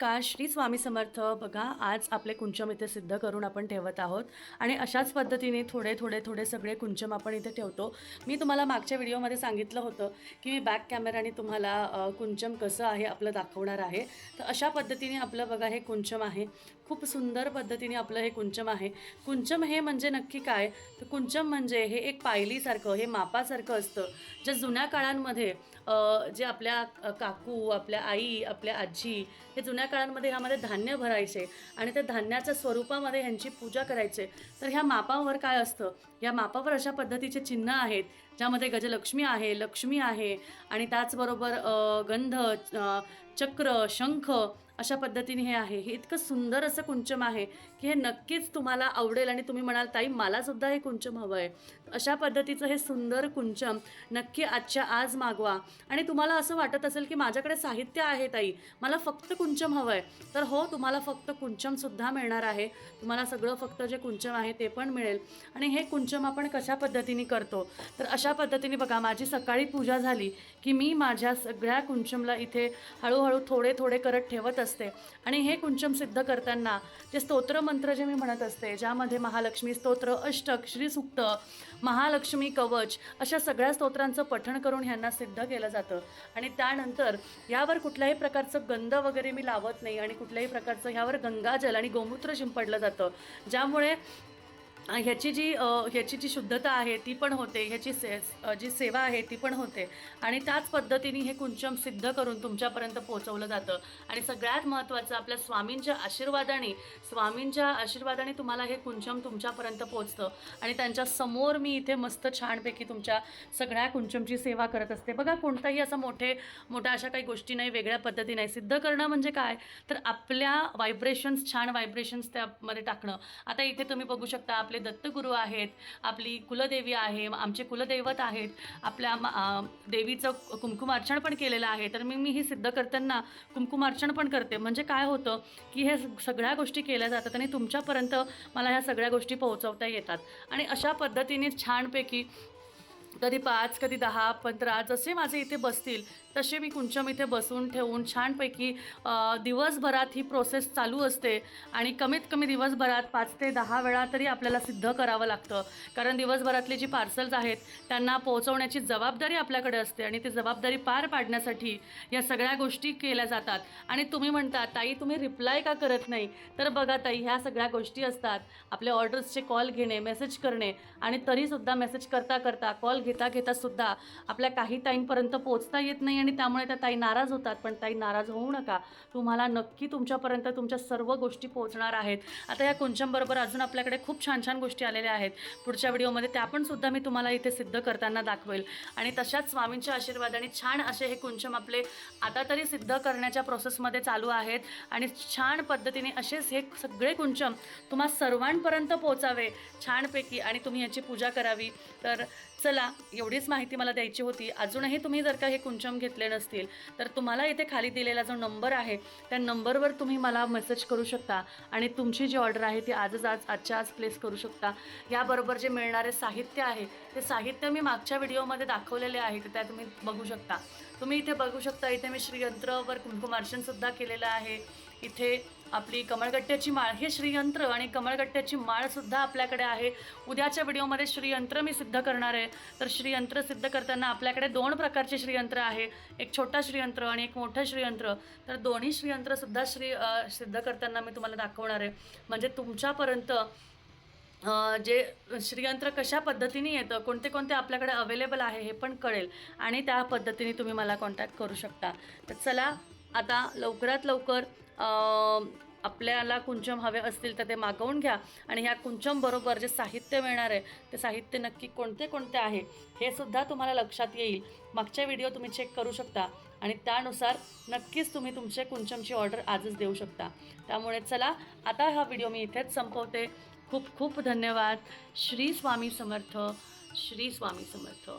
का श्री स्वामी समर्थ? बघा आज आपले कुंचम इथे सिद्ध करून आपण ठेवत आहोत. आणि अशाच पद्धतीने थोडे थोडे थोडे सगळे कुंचम आपण इथे ठेवतो. मी तुम्हाला मागच्या व्हिडिओमध्ये सांगितलं होतं की मी बॅक कॅमेराने तुम्हाला कुंचम कसं आहे आपलं दाखवणार आहे. तर अशा पद्धतीने आपलं बघा हे कुंचम आहे. खूप सुंदर पद्धतीने आपलं हे कुंचम आहे. कुंचम हे म्हणजे नक्की काय? तर कुंचम म्हणजे हे एक पायलीसारखं हे मापासारखं असतं. ज्या जुन्या काळांमध्ये जे आपल्या काकू आपल्या आई आपल्या आजी हे जुन्या काळांमध्ये ह्यामध्ये धान्य भरायचे आणि त्या धान्याच्या स्वरूपामध्ये ह्यांची पूजा करायचे. तर ह्या मापावर काय असतं? या मापावर अशा पद्धतीचे चिन्ह आहेत ज्यामध्ये गजलक्ष्मी आहे लक्ष्मी आहे आणि त्याचबरोबर गंध चक्र शंख अशा पद्धतीने हे आहे. हे इतकं सुंदर असं कुंचम आहे की हे नक्कीच तुम्हाला आवडेल आणि तुम्ही म्हणाल ताई मलासुद्धा हे कुंचम हवं आहे अशा पद्धतीचं हे सुंदर कुंचम नक्की आजच्या आज मागवा. आणि तुम्हाला असं वाटत असेल की माझ्याकडे साहित्य आहे ताई मला फक्त कुंचम हवं आहे तर हो तुम्हाला फक्त कुंचमसुद्धा मिळणार आहे. तुम्हाला सगळं फक्त जे कुंचम आहे ते पण मिळेल. आणि हे कुंचम आपण कशा पद्धतीने करतो? तर अशा पद्धतीने बघा माझी सकाळी पूजा झाली की मी माझ्या सगळ्या कुंचमला इथे हळूहळू थोडे थोडे करत ठेवत असते. आणि हे कुंचम सिद्ध करताना जे स्तोत्रमंत्र जे मी म्हणत असते ज्यामध्ये महालक्ष्मी स्तोत्र अष्टक श्रीसुक्त महालक्ष्मी कवच अशा सगळ्या स्तोत्रांचं पठण करून ह्यांना सिद्ध केलं जातं. आणि त्यानंतर यावर कुठल्याही प्रकारचं गंध वगैरे मी लावत नाही आणि कुठल्याही प्रकारचं ह्यावर गंगाजल आणि गोमूत्र शिंपडलं जातं. ज्यामुळे ह्याची जी ह्याची जी शुद्धता आहे ती पण होते ह्याची से जी सेवा आहे ती पण होते. आणि त्याच पद्धतीने हे कुंचम सिद्ध करून तुमच्यापर्यंत पोहोचवलं जातं. आणि सगळ्यात महत्त्वाचं आपल्या स्वामींच्या आशीर्वादाने स्वामींच्या आशीर्वादाने तुम्हाला हे कुंचम तुमच्यापर्यंत पोहोचतं. आणि त्यांच्यासमोर मी इथे मस्त छानपैकी तुमच्या सगळ्या कुंचमची सेवा करत असते. बघा कोणताही असं मोठे मोठ्या अशा काही गोष्टी नाही वेगळ्या पद्धती नाही. सिद्ध करणं म्हणजे काय? तर आपल्या व्हायब्रेशन्स छान व्हायब्रेशन्स त्यामध्ये टाकणं. आता इथे तुम्ही बघू शकता आपले दत्तगुरू आहेत आपली कुलदेवी आहे आमचे कुलदैवत आहेत आपल्या मा- देवीचं कुंकुमार्चण पण केलेलं आहे. तर मी मी ही सिद्ध करताना कुंकुमार्चण पण करते. म्हणजे काय होतं की हे सगळ्या गोष्टी केल्या जातात आणि तुमच्यापर्यंत मला ह्या सगळ्या गोष्टी पोहोचवता येतात. आणि अशा पद्धतीने छानपैकी कधी पाच कधी दहा पंधरा जसे माझे इथे बसतील तसे मी कुंचम इथे बसून ठेवून छानपैकी दिवसभरात ही प्रोसेस चालू असते. आणि कमीत कमी दिवसभरात पाच ते दहा वेळा तरी आपल्याला सिद्ध करावं लागतं. कारण दिवसभरातली जी पार्सल्स आहेत त्यांना पोहोचवण्याची जबाबदारी आपल्याकडे असते आणि ती जबाबदारी पार पाडण्यासाठी या सगळ्या गोष्टी केल्या जातात. आणि तुम्ही म्हणता ताई तुम्ही रिप्लाय का करत नाही? तर बघा ताई ह्या सगळ्या गोष्टी असतात. आपल्या ऑर्डर्सचे कॉल घेणे मेसेज करणे आणि तरीसुद्धा मेसेज करता करता कॉल घेता घेतासुद्धा आपल्या काही ताईंपर्यंत पोचता येत नाही आणि त्यामुळे त्या ताई नाराज होतात पण ताई नाराज होऊ नका. तुम्हाला नक्की तुमच्यापर्यंत तुमच्या सर्व गोष्टी पोहोचणार आहेत. आता या कुंचमबरोबर अजून आपल्याकडे खूप छान छान गोष्टी आलेल्या आहेत. पुढच्या व्हिडिओमध्ये त्या पण सुद्धा मी तुम्हाला इथे सिद्ध करताना दाखवेल. आणि तशाच स्वामींच्या आशीर्वादाने छान असे हे कुंचम आपले आता तरी सिद्ध करण्याच्या प्रोसेसमध्ये चालू आहेत. आणि छान पद्धतीने असेच हे सगळे कुंचम तुम्हा सर्वांपर्यंत पोचावे छानपैकी आणि तुम्ही याची पूजा करावी. तर चला एवढीच माहिती मला द्यायची होती. अजूनही तुम्ही जर का हे कुंचम घेतले नसतील. तर तुम्हाला इथे खाली दिलेला जो नंबर आहे त्या नंबरवर तुम्ही मला मेसेज करू शकता आणि तुमची जी ऑर्डर आहे ती आजच आज आजच्या आज प्लेस करू शकता. याबरोबर जे मिळणारे साहित्य आहे ते साहित्य मी मागच्या व्हिडिओमध्ये दाखवलेले आहे तर त्या तुम्ही बघू शकता. तुम्ही इथे बघू शकता इथे मी श्रीयंत्रवर कुंकुमार्चनसुद्धा केलेलं आहे. इथे आपली कमळगट्ट्याची माळ. हे श्रीयंत्र आणि कमळगट्ट्याची माळसुद्धा आपल्याकडे आहे. उद्याच्या व्हिडिओमध्ये श्रीयंत्र मी सिद्ध करणार आहे. तर श्रीयंत्र सिद्ध करताना आपल्याकडे दोन प्रकारचे श्रीयंत्र आहे. एक छोटा श्रीयंत्र आणि एक मोठं श्रीयंत्र. तर दोन्ही श्रीयंत्रसुद्धा श्री सिद्ध करताना मी तुम्हाला दाखवणार आहे. म्हणजे तुमच्यापर्यंत जे श्रीयंत्र कशा पद्धतीने येतं कोणते कोणते आपल्याकडे अवेलेबल आहे हे पण कळेल. आणि त्या पद्धतीने तुम्ही मला कॉन्टॅक्ट करू शकता. तर चला आता लवकरात लवकर आपल्याला कुंचम हवे असतील तर ते मागवून घ्या. आणि ह्या कुंचमबरोबर जे साहित्य मिळणार आहे ते साहित्य नक्की कोणते कोणते आहे हे सुद्धा तुम्हाला लक्षात येईल. मागच्या व्हिडिओ तुम्ही चेक करू शकता. आणि त्यानुसार नक्कीच तुम्ही तुमचे कुंचमची ऑर्डर आजच देऊ शकता. त्यामुळे चला आता हा व्हिडिओ मी इथेच संपवते. खूप खूप धन्यवाद. श्री स्वामी समर्थ श्री स्वामी समर्थ.